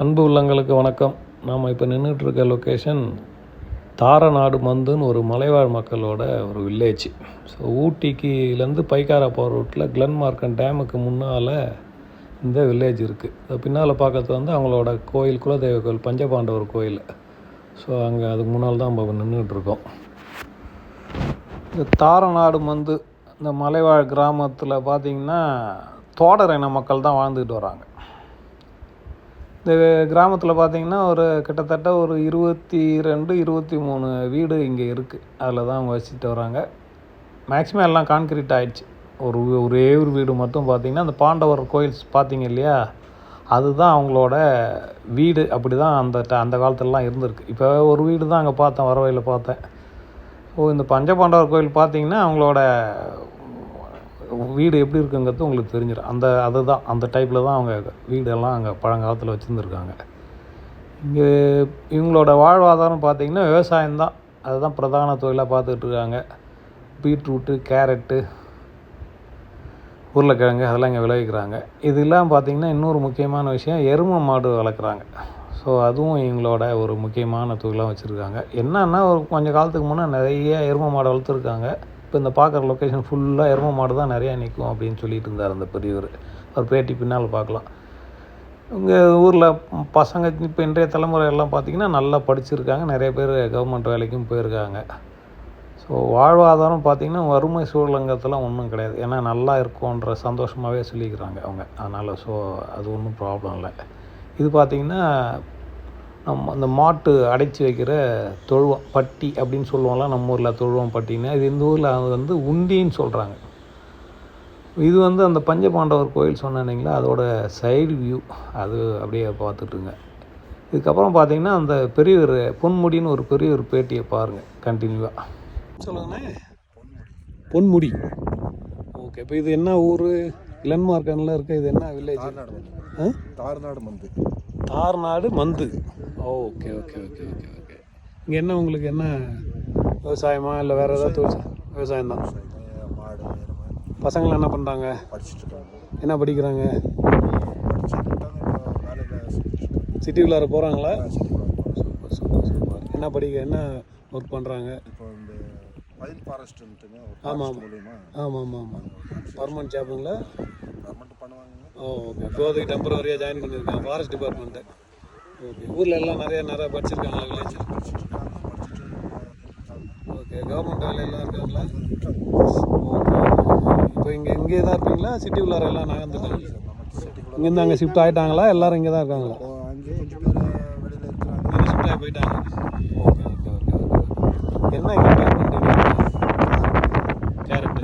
அன்பு உள்ளங்களுக்கு வணக்கம். நாம் இப்போ நின்றுட்டுருக்க லொக்கேஷன் தாரநாடு மந்துன்னு ஒரு மலைவாழ் மக்களோட ஒரு வில்லேஜ் ஸோ ஊட்டிக்குலேருந்து பைக்காரா போகிற ரூட்டில் கிளன்மார்க்கன் டேமுக்கு முன்னால் இந்த வில்லேஜ் இருக்குது பின்னால் பார்க்கறது வந்து அவங்களோட கோயில் குலதெய்வ கோயில் பஞ்சபாண்டவர் கோயில். ஸோ அங்கே அதுக்கு முன்னால் தான் நம்ம நின்றுட்டுருக்கோம் இந்த தாரநாடு மந்து இந்த மலைவாழ் கிராமத்தில் பார்த்திங்கன்னா தோடர் இன மக்கள் தான் வாழ்ந்துக்கிட்டு வராங்க. இந்த கிராமத்தில் பார்த்தீங்கன்னா ஒரு கிட்டத்தட்ட ஒரு இருபத்தி ரெண்டு இருபத்தி மூணு வீடு இங்கே இருக்குது அதில் தான் அவங்க வச்சுட்டு வராங்க. மேக்ஸிமம் எல்லாம் கான்கிரீட் ஆயிடுச்சு. ஒரு ஒரே ஒரு வீடு மட்டும் பார்த்தீங்கன்னா அந்த பாண்டவர் கோயில்ஸ் பார்த்தீங்க இல்லையா? அதுதான் அவங்களோட வீடு. அப்படி தான் அந்த ட- அந்த காலத்துலலாம் இருந்திருக்கு. இப்போ ஒரு வீடு தான் அங்கே பார்த்தேன் வரவையில் பார்த்தேன். ஓ இந்த பஞ்சபாண்டவர் கோயில் பார்த்தீங்கன்னா அவங்களோட வீடு எப்படி இருக்குங்கிறது உங்களுக்கு தெரிஞ்சிடும். அந்த அதுதான் அந்த டைப்பில் தான் அவங்க வீடெல்லாம் அங்கே பழங்காலத்தில் வச்சுருந்துருக்காங்க. இங்கே இவங்களோட வாழ்வாதாரம் பார்த்தீங்கன்னா விவசாயம்தான் அதுதான் பிரதான தொழிலாக பார்த்துக்கிட்டு இருக்காங்க. பீட்ரூட்டு கேரட்டு உருளைக்கிழங்கு அதெல்லாம் இங்கே விளைவிக்கிறாங்க. இது இல்லாமல் பார்த்தீங்கன்னா இன்னொரு முக்கியமான விஷயம் எருமை மாடு வளர்க்குறாங்க. ஸோ அதுவும் இவங்களோட ஒரு முக்கியமான தொழிலாக வச்சுருக்காங்க. என்னன்னா ஒரு கொஞ்சம் காலத்துக்கு முன்னே நிறைய எருமை மாடு வளர்த்துருக்காங்க. இப்போ இந்த பார்க்குற லொக்கேஷன் ஃபுல்லாக எருமை மாடு தான் நிறையா நிற்கும் அப்படின்னு சொல்லிட்டு இருந்தார் அந்த பெரியவர். அவர் பேட்டி பின்னால் பார்க்கலாம். உங்கள் ஊரில் பசங்க இப்போ இன்றைய தலைமுறை எல்லாம் பார்த்திங்கன்னா நல்லா படிச்சிருக்காங்க. நிறைய பேர் கவர்மெண்ட் வேலைக்கும் போயிருக்காங்க. ஸோ வாழ்வாதாரம் பார்த்திங்கன்னா வறுமை சூழலங்கத்தெல்லாம் ஒன்றும் கிடையாது. ஏன்னா நல்லா இருக்கும்ன்ற சந்தோஷமாகவே சொல்லிக்கிறாங்க அவங்க. அதனால் ஸோ அது ஒன்றும் ப்ராப்ளம் இல்லை. இது பார்த்திங்கன்னா நம்ம அந்த மாட்டு அடைச்சி வைக்கிற தொழுவம் பட்டி அப்படின்னு சொல்லுவோம்ல நம்ம ஊரில் தொழுவம் பட்டின்னு. இது இந்த ஊரில் அது வந்து உண்டின்னு சொல்கிறாங்க இது வந்து அந்த பஞ்சபாண்டவர் கோயில் சொன்னீங்களா அதோட சைடு வியூ அது அப்படியே பார்த்துட்டுருங்க. இதுக்கப்புறம் பார்த்தீங்கன்னா அந்த பெரியவர் பொன்முடின்னு ஒரு பெரிய ஒரு பேட்டியை பாருங்கள் கண்டினியூவாக சொல்லுங்கண்ணே. பொன்முடி. ஓகே இப்போ இது என்ன ஊர்? கிளன்மார்க்கனில் இருக்க இது என்ன வில்லேஜ் தார்நாடு மந்து தார்நாடு மந்து. Okay okay okay okay okay. இங்கே என்ன உங்களுக்கு என்ன விவசாயமா இல்லை வேறு ஏதாவது விவசாயம் தான் பசங்களாம் என்ன பண்ணுறாங்க என்ன படிக்கிறாங்க? படிச்சுட்டு இருக்காங்க இப்போ வேலையில் செஞ்சுட்டு இருக்காங்க சிட்டி உள்ளார போகிறாங்களா சூப்பர் சூப்பர் சூப்பர். என்ன படிக்க என்ன ஒர்க் பண்ணுறாங்க ஆமாம், ஆமாம் ஆமாம் ஆமாம் பர்மனெண்ட் ஜாப்புங்களா கவர்மெண்ட் பண்ணுவாங்க ஓ ஓகே இப்போதைக்கு டெம்பரவரியாக ஜாயின் பண்ணியிருக்காங்க ஃபாரஸ்ட் டிபார்ட்மெண்ட்டு ஓகே ஊரில் எல்லாம் நிறைய நிறைய படிச்சுட்டு இருக்காங்க. ஓகே கவர்மெண்ட் வேலையெல்லாம் இருக்காங்களா? ஓகே இப்போ இங்கே இங்கே தான் இருப்பீங்களா? சிட்டி உள்ளார எல்லாம் நகர்ந்துட்டாங்க இங்கேருந்து அங்கே ஷிஃப்ட் ஆகிட்டாங்களா எல்லாரும் இங்கே தான் இருக்காங்களா ஷிஃப்ட் ஆகி போயிட்டாங்க. ஓகே ஓகே ஓகே என்ன இங்கே பேக் பண்ணுறீங்க கேரட்டு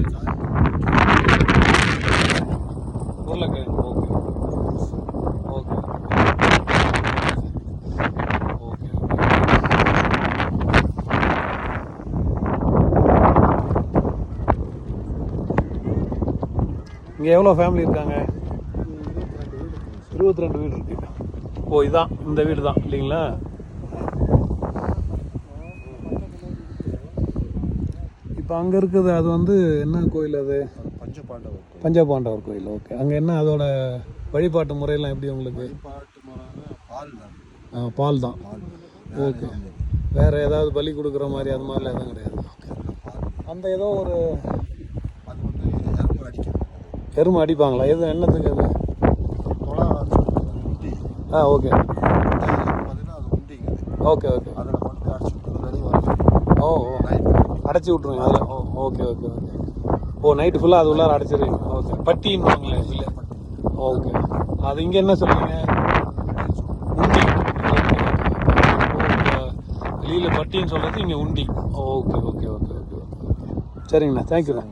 உருளைக்கிழங்கு ஓகே ஓகே ஓகே இங்கே எவ்வளோ ஃபேமிலி இருக்காங்க? இருபத்தி ரெண்டு வீடு இருக்கு. ஓ இதான் இந்த வீடு தான் இல்லைங்களா? இப்போ அங்கே இருக்குது அது வந்து என்ன கோயில் அது? பஞ்ச பாண்டவர் பஞ்சபாண்டவர் கோயில் ஓகே. அங்கே என்ன அதோட வழிபாட்டு முறையெல்லாம் எப்படி உங்களுக்கு? பால் தான் ஆ, பால் தான். பால் ஓகே. வேறு ஏதாவது பலி கொடுக்குற மாதிரி அது மாதிரிலாம் எதுவும் கிடையாது. அந்த ஏதோ ஒரு அது வந்து எறும்பு அடிக்கிறது எருமை அடிப்பாங்களா? எது என்னத்துக்கு அது? ஆ ஓகே. Okay okay. அதில் கொண்டு அடிச்சுட்டு வெளியே வரும் ஓ ஓ. அடைச்சி விட்ருங்க அதில் ஓ ஓகே ஓகே ஓகே. ஓ நைட்டு ஃபுல்லாக அது உள்ளார அடைச்சிருவீங்க. ஓகே. பட்டின்னுவாங்களே இல்லை ஓகே. அது இங்கே என்ன சொல்றீங்க? உண்டி. வெளியில் பட்டின்னு சொல்கிறது இங்கே உண்டி. Okay okay okay okay okay. சரிங்கண்ணா. தேங்க்யூண்ணா